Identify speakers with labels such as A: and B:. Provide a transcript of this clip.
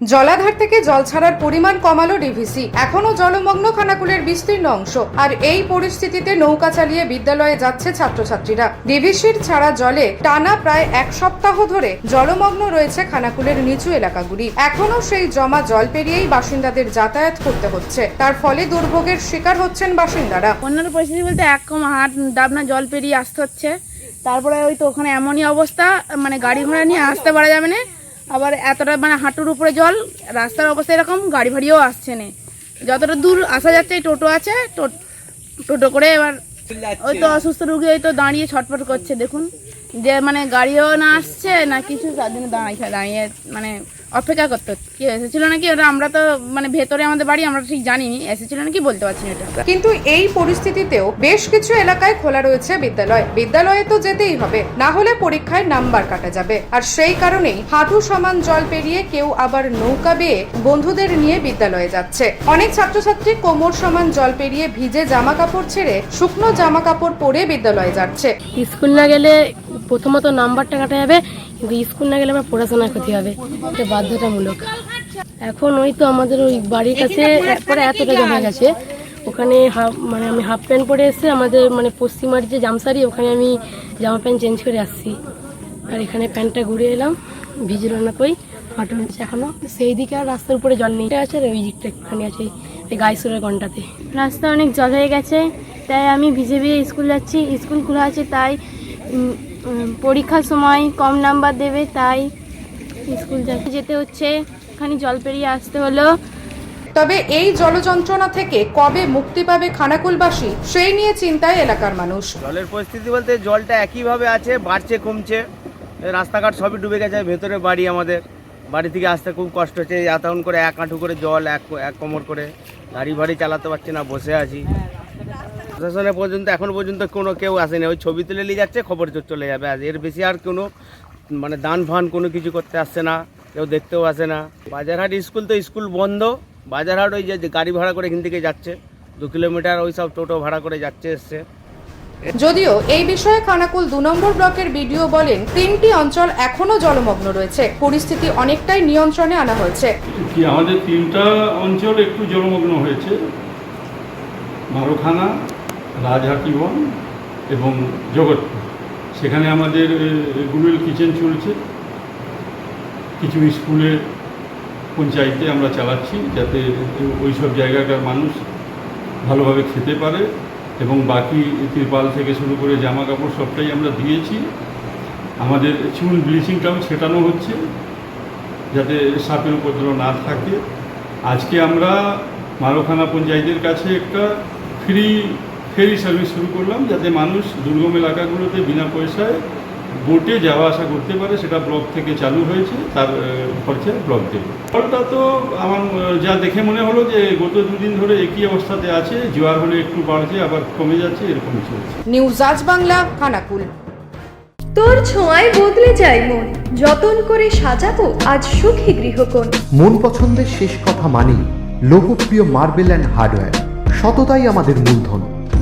A: জলাধার থেকে জল ছাড়ার পরিমাণ কমালো ডিভিসি এখনও জলমগ্ন খানাকুলের বিস্তীর্ণ অংশ। আর এই পরিস্থিতিতে নৌকা চালিয়ে বিদ্যালয়ে যাচ্ছে ছাত্রছাত্রীরা। ডিভিসির ছাড়া জলে টানা প্রায় এক সপ্তাহ ধরে জলমগ্ন রয়েছে খানাকুলের নিচু এলাকাগুলি। এখনও সেই জমা জল পেরিয়েই বাসিন্দাদের যাতায়াত করতে হচ্ছে। তার ফলে দুর্ভোগের শিকার হচ্ছেন বাসিন্দারা।
B: অন্যান্য পরিস্থিতি বলতে এক কম হাট ডাবনা জল পেরিয়ে আসতে হচ্ছে। তারপরে ওই তো ওখানে এমনই অবস্থা মানে গাড়ি ঘোড়া নিয়ে আসতে পারা যাবে না। আবার এতটা মানে হাঁটুর উপরে জল, রাস্তার অবস্থা এরকম, গাড়ি ভাড়িও আসছে না। যতটা দূর আসা যাচ্ছে টোটো আছে টোটো করে এবার ওই তো অসুস্থ রুগী ওই তো দাঁড়িয়ে ছটফট করছে, দেখুন। যে মানে গাড়িও না আসছে, না কিছু, তার জন্য দাঁড়িয়ে দাঁড়িয়ে মানে অপেক্ষা করতে কি এসেছিল নাকি? ওটা আমরা তো মানে ভেতরে আমাদের বাড়ি আমরা ঠিক জানিনি। এসেছিল নাকি বলতে পারছি না এটা।
A: কিন্তু এই পরিস্থিতিতেও বেশ কিছু এলাকায় খোলা রয়েছে বিদ্যালয়। বিদ্যালয়ে তো যেতেই হবে না হলে পরীক্ষায় নাম্বার কাটা যাবে। আর সেই কারণেই হাঁটু সমান জল পেরিয়ে কেউ আবার নৌকা বেয়ে বন্ধুদের নিয়ে বিদ্যালয়ে যাচ্ছে। অনেক ছাত্রছাত্রী কোমর সমান জল পেরিয়ে ভিজে জামা কাপড় ছেড়ে শুকনো জামা কাপড় পরে বিদ্যালয়ে যাচ্ছে।
C: স্কুল না গেলে প্রথমত নাম্বারটা কাটা যাবে স্কুল না গেলে আমার পড়াশোনার ক্ষতি হবে। এটা বাধ্যতামূলক। এখন ওই তো আমাদের ওই বাড়ির কাছে একবারে এতটা জমা গেছে। ওখানে হাফ মানে আমি হাফ প্যান্ট পরে এসে আমাদের মানে পশ্চিমার যে জামসারি, ওখানে আমি জামা প্যান্ট চেঞ্জ করে আসছি। আর এখানে প্যান্টটা ঘুরে এলাম, ভিজল না কই হাঁটু নিচে এখনও। সেই দিকে আর রাস্তার উপরে জল নেই। আছে আর ওই দিকটা একটুখানি আছে, এই গাইসুরের ঘন্টাতে।
B: রাস্তা অনেক জল হয়ে গেছে, তাই আমি ভিজে ভিজে স্কুল যাচ্ছি। স্কুল খোলা আছে, তাই পরীক্ষার সময় কম নাম্বার দেবে তাই স্কুল যাতে যেতে হচ্ছে। এখানে জল পেরিয়ে আসতে হলো।
A: তবে এই জলযন্ত্রণা থেকে কবে মুক্তি পাবে খানাকুলবাসী সেই নিয়ে চিন্তায় এলাকার মানুষ।
D: জলের পরিস্থিতি বলতে জলটা একইভাবে আছে বাড়ছে কমছে। রাস্তাঘাট সবই ডুবে গেছে ভেতরে বাড়ি আমাদের। বাড়ি থেকে আসতে খুব কষ্ট হচ্ছে এতক্ষণ করে এক হাঁটু করে জল এক এক কোমর করে। গাড়ি ভাড়ি চালাতে পারছি না বসে আছি। প্রশাসনে পর্যন্ত এখন পর্যন্ত কোনো কেউ আসেনি। ওই ছবি তুলে নিয়ে যাচ্ছে খবর চলে যাবে আর এর বেশি আর কোনো মানে দান ফান কোনো কিছু করতে আসছে না কেউ দেখতেও আসে না। বাজারহাট স্কুল তো স্কুল বন্ধ। বাজারহাট ওই যে যে গাড়ি ভাড়া করে এখান থেকে যাচ্ছে। দু কিলোমিটার ওই সব টোটো ভাড়া করে যাচ্ছে এসছে।
A: যদিও এই বিষয়ে খানাকুল দু নম্বর ব্লকের বিডিও বলেন তিনটি অঞ্চল এখনও জলমগ্ন রয়েছে। পরিস্থিতি অনেকটাই নিয়ন্ত্রণে আনা হয়েছে।
E: কি আমাদের তিনটা অঞ্চল একটু জলমগ্ন হয়েছে? মারোখানা রাজহাটিবন এবং জগৎপুর সেখানে আমাদের গুগল কিচেন চলছে। কিছু স্কুলে, পঞ্চায়েতে আমরা চালাচ্ছি যাতে ওই সব জায়গাকার মানুষ ভালোভাবে খেতে পারে এবং বাকি তিরপাল থেকে শুরু করে জামা কাপড় সবটাই আমরা দিয়েছি। আমাদের চুন ব্লিচিংটাও ছেটানো হচ্ছে যাতে সাপের উপদ্রব না থাকে। আজকে আমরা মারোখানা পঞ্চায়েতের কাছে একটা ফ্রি ফেরি সার্ভিস শুরু করলাম যাতে মানুষ দুর্গম এলাকাগুলোতে বিনা পয়সায় বোটে যাওয়া আসা করতে পারে সেটা ব্লক থেকে চালু হয়েছে তার খরচা ব্লক দেবে জলটা তো আমার যা দেখে মনে হলো যে গত দুদিন ধরে একই অবস্থাতে আছে জোয়ার হলে একটু বাড়ছে আবার কমে যাচ্ছে এরকম চলছে।
A: নিউজ আজ বাংলা খানাকুল।
F: তোর ছোঁয়ায় বদলে যায় মন যতন করে সাজাবো আজ সুখী গৃহকোণ।
G: মন পছন্দের শেষ কথা মানি লোকপ্রিয় মার্বেল অ্যান্ড হার্ডওয়্যার সততাই আমাদের মূলধন।